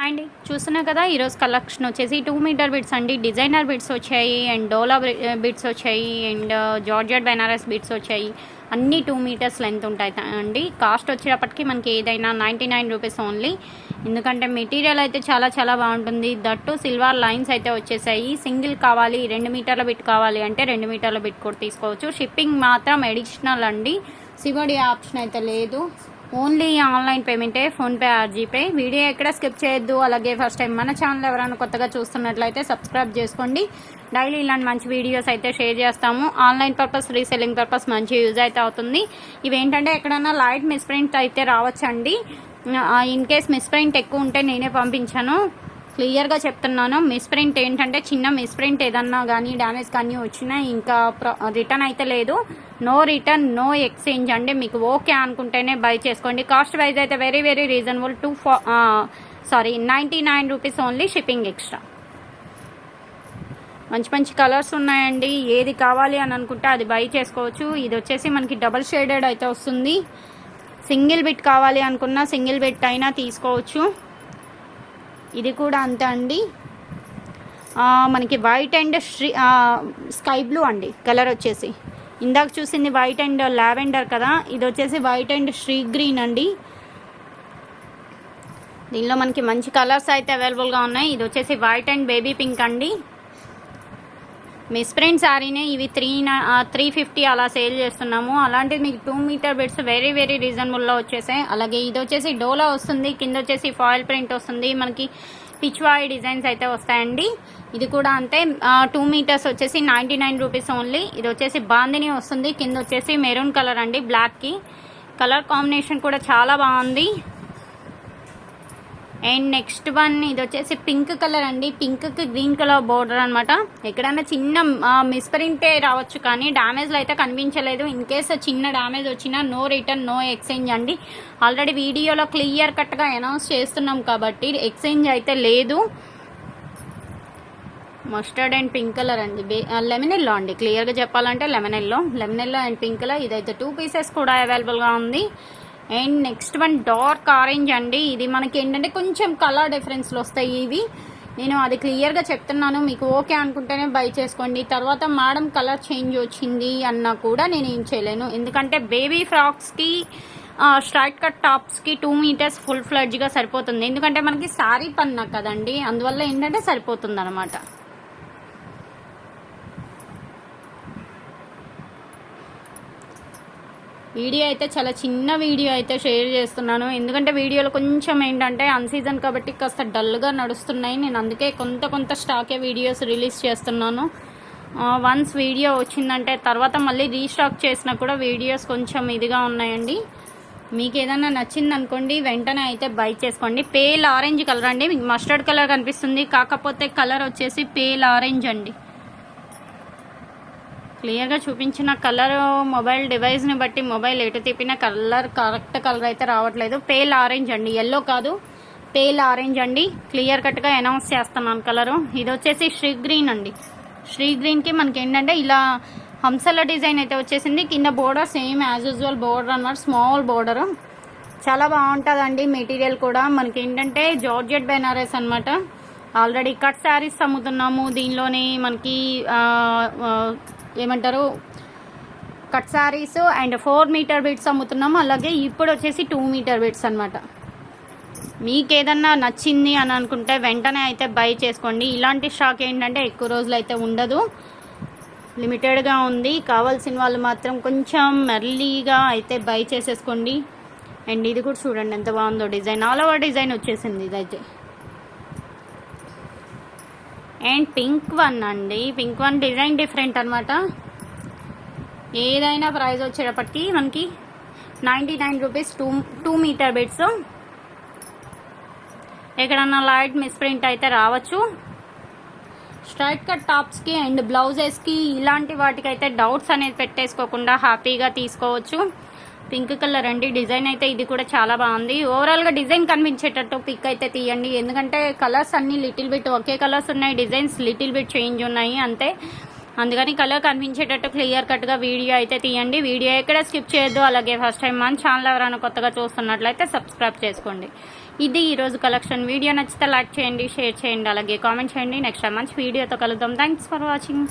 అండి చూస్తున్నా కదా ఈరోజు కలెక్షన్ వచ్చేసి టూ మీటర్ బిట్స్ అండి. డిజైనర్ బిట్స్ వచ్చాయి అండ్ డోలా బిట్స్ వచ్చాయి అండ్ జార్జెట్ బెనారస్ బిట్స్ వచ్చాయి. అన్నీ టూ మీటర్స్ లెంత్ ఉంటాయి త- అండి. కాస్ట్ వచ్చేటప్పటికి మనకి ఏదైనా నైంటీ నైన్ రూపీస్ ఓన్లీ ఎందుకంటే మెటీరియల్ అయితే చాలా చాలా బాగుంటుంది. దట్టు సిల్వర్ లైన్స్ అయితే వచ్చేసాయి. సింగిల్ కావాలి రెండు మీటర్ల బిట్ కావాలి అంటే రెండు మీటర్ల బిట్ కూడా తీసుకోవచ్చు. షిప్పింగ్ మాత్రం ఎడిషనల్ అండి. సివడి ఆప్షన్ అయితే లేదు. ఓన్లీ ఆన్లైన్ పేమెంటే ఫోన్పే ఆర్ జీపే. వీడియో ఎక్కడ స్కిప్ చేయొద్దు. అలాగే ఫస్ట్ టైం మన ఛానల్ ఎవరైనా కొత్తగా చూస్తున్నట్లయితే సబ్స్క్రైబ్ చేసుకోండి. డైలీ ఇలాంటి మంచి వీడియోస్ అయితే షేర్ చేస్తాము. ఆన్లైన్ పర్పస్ రీసెల్లింగ్ పర్పస్ మంచి యూజ్ అయితే అవుతుంది. ఇవేంటంటే ఎక్కడైనా లైట్ మిస్ప్రింట్ అయితే రావచ్చండి. ఇన్ కేస్ మిస్ప్రింట్ ఎక్కువ ఉంటే నేనే పంపించాను. క్లియర్గా చెప్తున్నాను. మిస్ప్రింట్ ఏంటంటే చిన్న మిస్ప్రింట్ ఏదన్నా కానీ డ్యామేజ్ కానీ వచ్చినా ఇంకా రిటర్న్ అయితే లేదు. నో రిటర్న్ నో ఎక్స్చేంజ్ అండి. మీకు ఓకే అనుకుంటేనే బై చేసుకోండి. కాస్ట్ వైజ్ అయితే very very reasonable. Two sorry ninety nine rupees only shipping extra. మంచి మంచి కలర్స్ ఉన్నాయండి. ఏది కావాలి అని అనుకుంటే అది బై చేసుకోవచ్చు. ఇది వచ్చేసి మనకి డబల్ షేడెడ్ అయితే వస్తుంది. సింగిల్ బిట్ కావాలి అనుకున్నా సింగిల్ బిట్ అయినా తీసుకోవచ్చు. ఇది కూడా అంతే అండి. మనకి వైట్ అండ్ శ్రీ స్కై బ్లూ అండి కలర్ వచ్చేసి. ఇందాక చూసింది వైట్ అండ్ లావెండర్ కదా ఇది వచ్చేసి వైట్ అండ్ శ్రీ గ్రీన్ అండి. దీనిలో మనకి మంచి కలర్స్ అయితే అవైలబుల్గా ఉన్నాయి. ఇది వచ్చేసి వైట్ అండ్ బేబీ పింక్ అండి. మిస్ప్రింట్ శారీనే ఇవి త్రీ త్రీ ఫిఫ్టీ అలా సేల్ చేస్తున్నాము. అలాంటిది మీకు two meter bits very very రీజనబుల్లో వచ్చేసాయి. అలాగే ఇది వచ్చేసి డోలా వస్తుంది కింద వచ్చేసి ఫాయిల్ ప్రింట్ వస్తుంది. మనకి పిచ్వాయి డిజైన్స్ అయితే వస్తాయండి. ఇది కూడా అంతే. టూ మీటర్స్ వచ్చేసి నైంటీ నైన్ రూపీస్ ఓన్లీ. ఇది వచ్చేసి బాందిని వస్తుంది కింద వచ్చేసి మెరూన్ కలర్ అండి బ్లాక్కి. కలర్ కాంబినేషన్ కూడా చాలా బాగుంది. అండ్ నెక్స్ట్ వన్ ఇది వచ్చేసి పింక్ కలర్ అండి. పింక్కి గ్రీన్ కలర్ బోర్డర్ అనమాట ఎక్కడైనా చిన్న మిస్ప్రింటే రావచ్చు కానీ డ్యామేజ్లు అయితే కనిపించలేదు. ఇన్ కేస్ చిన్న డ్యామేజ్ వచ్చినా నో రిటర్న్ నో ఎక్స్చేంజ్ అండి. ఆల్రెడీ వీడియోలో క్లియర్ కట్గా అనౌన్స్ చేస్తున్నాం కాబట్టి ఎక్స్చేంజ్ అయితే లేదు. మస్టర్డ్ అండ్ పింక్ కలర్ అండి. లెమన్ ఎల్లో అండి. క్లియర్గా చెప్పాలంటే lemon yellow lemon yellow and pink colour ఇదైతే టూ పీసెస్ కూడా అవైలబుల్గా ఉంది. And next one dark orange అండి. ఇది మనకి ఏంటంటే కొంచెం కలర్ డిఫరెన్స్లు వస్తాయి ఇవి. నేను అది క్లియర్గా చెప్తున్నాను. మీకు ఓకే అనుకుంటేనే బై చేసుకోండి. తర్వాత మేడం కలర్ చేంజ్ వచ్చింది అన్నా కూడా నేను ఏం చేయలేను. ఎందుకంటే బేబీ ఫ్రాక్స్కి స్ట్రైట్ కట్ టాప్స్కి టూ మీటర్స్ ఫుల్ ఫ్లడ్జ్గా సరిపోతుంది. ఎందుకంటే మనకి శారీ పన్నా కదండి. అందువల్ల ఏంటంటే సరిపోతుంది అనమాట వీడియో అయితే చాలా చిన్న వీడియో అయితే షేర్ చేస్తున్నాను. ఎందుకంటే వీడియోలో కొంచెం ఏంటంటే అన్సీజన్ కాబట్టి కాస్త డల్గా నడుస్తున్నాయి. నేను అందుకే కొంత కొంత స్టాకే వీడియోస్ రిలీజ్ చేస్తున్నాను. వన్స్ వీడియో వచ్చిందంటే తర్వాత మళ్ళీ రీస్టాక్ చేసినా కూడా వీడియోస్ కొంచెం ఇదిగా ఉన్నాయండి. మీకు ఏదైనా నచ్చింది అనుకోండి వెంటనే అయితే బై చేసుకోండి. పేల్ ఆరెంజ్ కలర్ అండి. మీకు మస్టర్డ్ కలర్ కనిపిస్తుంది. కాకపోతే కలర్ వచ్చేసి పేల్ ఆరెంజ్ అండి. క్లియర్గా చూపించిన కలర్ మొబైల్ డివైస్ని బట్టి మొబైల్ ఎటు తిప్పిన కలర్ కరెక్ట్ కలర్ అయితే రావట్లేదు. పేల్ ఆరెంజ్ అండి. ఎల్లో కాదు. పేల్ ఆరెంజ్ అండి. క్లియర్ కట్గా అనౌన్స్ చేస్తున్నాను కలరు. ఇది వచ్చేసి శ్రీ గ్రీన్ అండి. శ్రీ గ్రీన్కి మనకి ఏంటంటే ఇలా హంసల డిజైన్ అయితే వచ్చేసింది. కింద border same as usual border అన్నమాట. Small border. చాలా బాగుంటుందండి మెటీరియల్ కూడా. మనకి ఏంటంటే జార్జెట్ బెనారస్ అనమాట ఆల్రెడీ కట్ శారీస్ అమ్ముతున్నాము. దీనిలోనే మనకి ఏమంటారు? Cut sarees and four meter bits అమ్ముతున్నాము అలాగే ఇప్పుడు వచ్చేసి టూ మీటర్ బిట్స్ అనమాట మీకు ఏదన్నా నచ్చింది అని అనుకుంటే వెంటనే అయితే బై చేసుకోండి. ఇలాంటి స్టాక్ ఏంటంటే ఎక్కువ రోజులు అయితే ఉండదు లిమిటెడ్గా ఉంది. కావాల్సిన వాళ్ళు మాత్రం కొంచెం మెర్లీగా అయితే బై చేసేసుకోండి. అండ్ ఇది కూడా చూడండి ఎంత బాగుందో డిజైన్. ఆల్ ఓవర్ డిజైన్ వచ్చేసింది ఇదైతే. అండ్ పింక్ వన్ అండి. పింక్ వన్ డిజైన్ డిఫరెంట్ అనమాట ఏదైనా ప్రైస్ వచ్చేటప్పటికి మనకి ninety nine rupees two two metre beds ఎక్కడన్నా లైట్ మిస్ప్రింట్ అయితే రావచ్చు. స్ట్రైట్ కట్ టాప్స్కి అండ్ బ్లౌజెస్కి ఇలాంటి వాటికైతే డౌట్స్ అనేది పెట్టేసుకోకుండా హ్యాపీగా తీసుకోవచ్చు. పింక్ కలర్ అండి. డిజైన్ అయితే ఇది కూడా చాలా బాగుంది. ఓవరాల్గా డిజైన్ కనిపించేటట్టు పిక్ అయితే తీయండి. ఎందుకంటే కలర్స్ అన్ని లిటిల్ బిట్ ఒకే కలర్స్ ఉన్నాయి. డిజైన్స్ లిటిల్ బిట్ చేంజ్ ఉన్నాయి అంతే. అందుకని కలర్ కనిపించేటట్టు క్లియర్ కట్గా వీడియో అయితే తీయండి. వీడియో ఎక్కడ స్కిప్ చేయొద్దు. అలాగే ఫస్ట్ టైం మన ఛానల్ ఎవరైనా కొత్తగా చూస్తున్నట్లయితే సబ్స్క్రైబ్ చేసుకోండి. ఇది ఈరోజు కలెక్షన్ వీడియో నచ్చితే లైక్ చేయండి షేర్ చేయండి అలాగే కామెంట్ చేయండి. నెక్స్ట్ టైం మంచి వీడియోతో కలుద్దాం. Thanks for watching